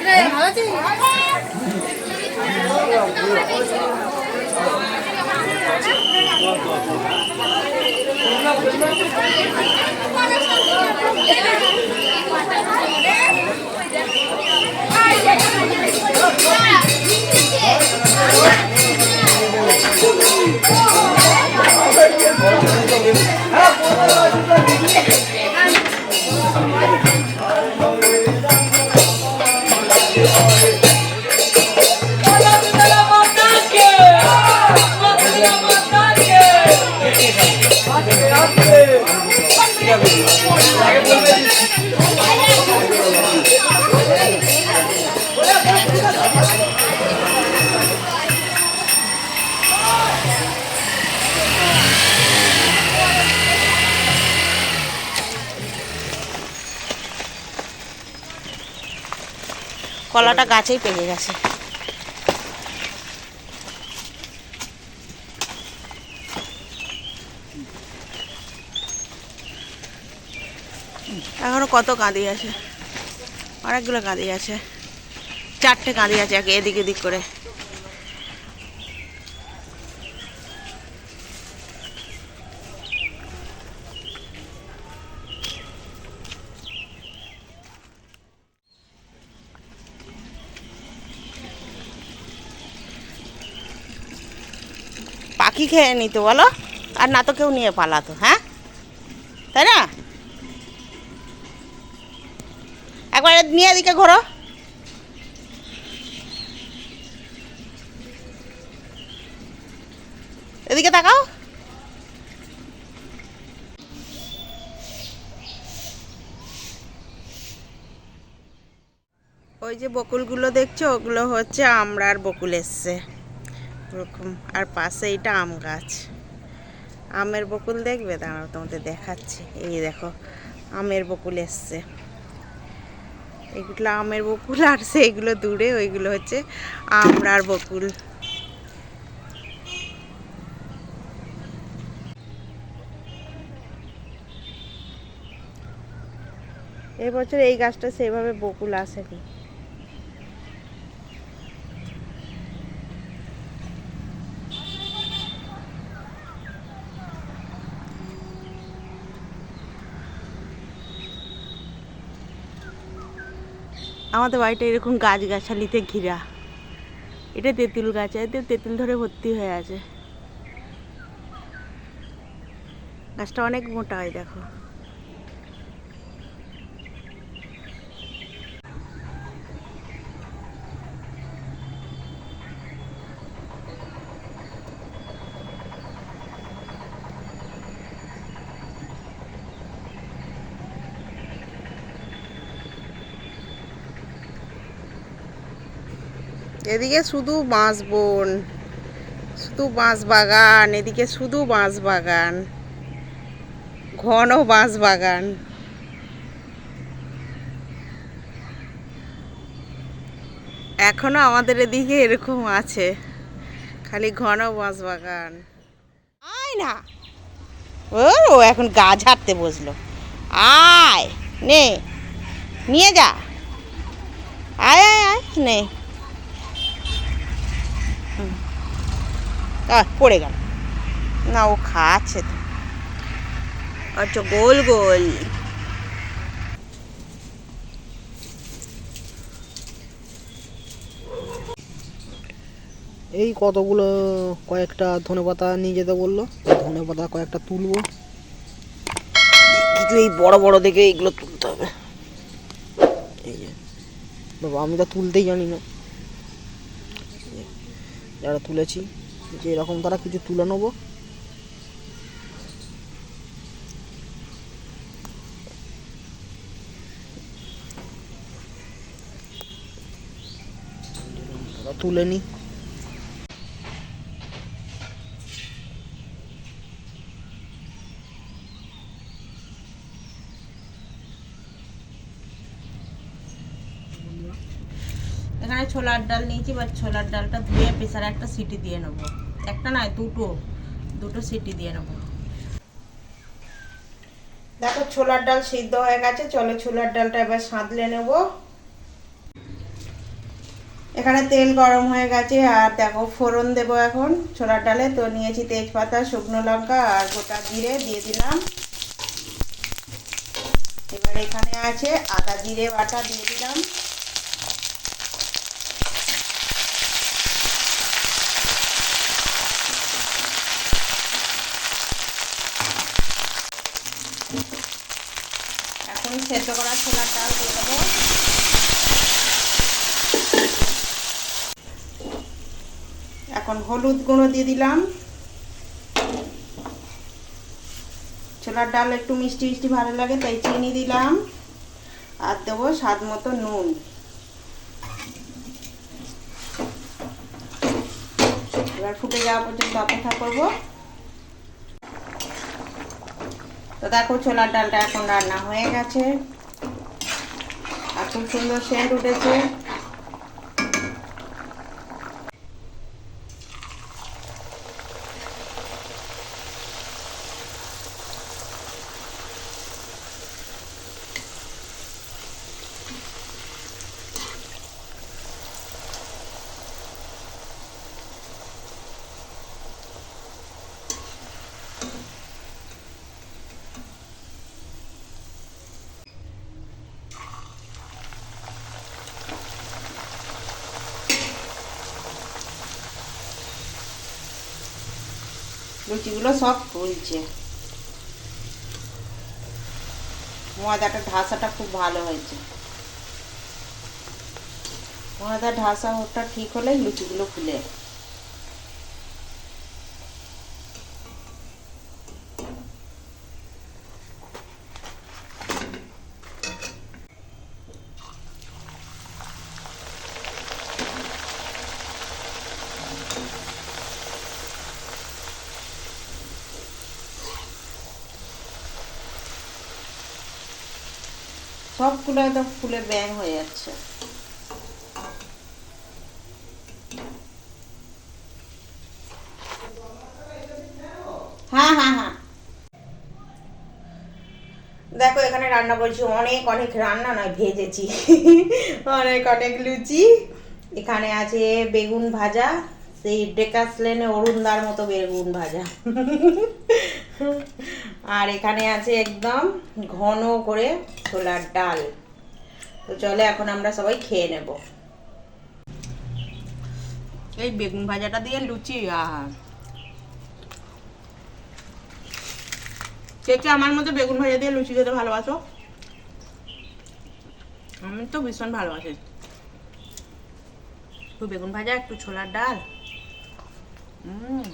그래 바라지 아, কলাটা গাছেই পেকে গেছে। এখনও কত কাঁদি আছে? অনেকগুলো কাঁদি আছে। চারটে কাঁদি আছে এদিক এদিক করে। পাখি খেয়ে নিত বলো? আর না তো কেউ নিয়ে পালাতো হ্যাঁ? তাই না? একবার নিয়ে এদিকে ঘোরো। এদিকে তাকাও। ওই যে বকুলগুলো দেখছ? ওগুলো হচ্ছে আমড়ার বকুল এসছে। ওরকম আর পাশে এটা আম গাছ। আমের বকুল দেখবে? দাঁড়াও, তোমাদের দেখাচ্ছি। এই দেখো, আমের বকুল এসছে। এগুলো আমের বকুল আর সেইগুলো দূরে, ওইগুলো হচ্ছে আমড়ার বকুল। এবছর এই গাছটা সেভাবে বকুল আসেনি। আমাদের বাড়িটা এরকম গাছ গাছালিতে ঘিরা। এটা তেঁতুল গাছ এতে তেঁতুল ধরে ভর্তি হয়ে আছে। গাছটা অনেক মোটা হয়, দেখো। এদিকে শুধু বাঁশ বন, শুধু বাঁশ বাগান, এদিকে শুধু বাঁশ বাগান, ঘন বাঁশ বাগান। এখনও আমাদের এদিকে এরকম আছে, খালি ঘন বাঁশ বাগান। আয় না। ও এখন গা ঝাড়তে বসল। আয়, নে, নিয়ে যা। আয় আয় আয়, নে। পড়ে গেল। না ও খাচ্ছে তো। আচ্ছা গোল গোল। এই কতগুলো কয়েকটা ধনে পাতা নিয়ে যেতে বলল? ধনে পাতা কয়েকটা তুলবো। কিন্তু এই বড় বড় দেখে এইগুলো তুলতে হবে। এই যে। বাবা আমি তো তুলতেই জানি না। যারা তুলেছি যে এরকম তারা কিছু তুলে নেব। তুলে নিই এখানে ছোলার ডাল নিয়েছি বা ছোলার ডালটা ধুয়ে প্রেসারে একটা সিটি দিয়ে নেব। একটা নয়, দুটো। দুটো সিটি দিয়ে নেব। দেখো, ছোলার ডাল সিদ্ধ হয়ে গেছে। চলো ছোলার ডালটা এবার সাঁতলে নেব। এখানে তেল গরম হয়ে গেছে, আর দেখো, ফোড়ন দেব এখন ছোলার ডালে। তো নিয়েছি তেজপাতা, শুকনো লঙ্কা, আর গোটা জিরে দিয়ে দিলাম। এবার এখানে আছে আদা জিরে বাটা দিয়ে দিলাম এখন সেদ্ধ করা ছোলার ডাল দিয়ে দেবো। এখন হলুদ গুঁড়ো দিয়ে দিলাম। ছোলার ডাল একটু মিষ্টি মিষ্টি ভালো লাগে, তাই চিনি দিলাম। আর দেবো স্বাদ মতো নুন। এবার ফুটে যাওয়া পর্যন্ত অপেক্ষা করব। তো দেখো ছোলার ডালটা এখন রান্না হয়ে গেছে। আর খুব সুন্দর সেন্ট উঠেছে। লুচিগুলো সব ফুলছে। ময়দাটা ঢাসাটা খুব ভালো হয়েছে। ময়দা ঢাসা ওটা ঠিক হলেই লুচিগুলো ফুলে। সবগুলো একদম ফুলে ব্যাং হয়ে যাচ্ছে। হ্যাঁ হ্যাঁ হ্যাঁ। দেখো, এখানে রান্না করছি অনেক অনেক রান্না নয়, ভেজেছি। অনেক অনেক লুচি। এখানে আছে বেগুন ভাজা, সেই ডেকাস লেনে অরুণদার মতো বেগুন ভাজা। আর এখানে আছে একদম ঘন করে ছোলার ডাল। তো চলে এখন আমরা সবাই খেয়ে নেব। এই বেগুন ভাজাটা দিয়ে লুচি, আহা। কে কে আমার মতো বেগুন ভাজা দিয়ে লুচি খেতে ভালোবাসো? আমি তো ভীষণ ভালোবাসি। একটু বেগুন ভাজা, একটু ছোলার ডাল। হুম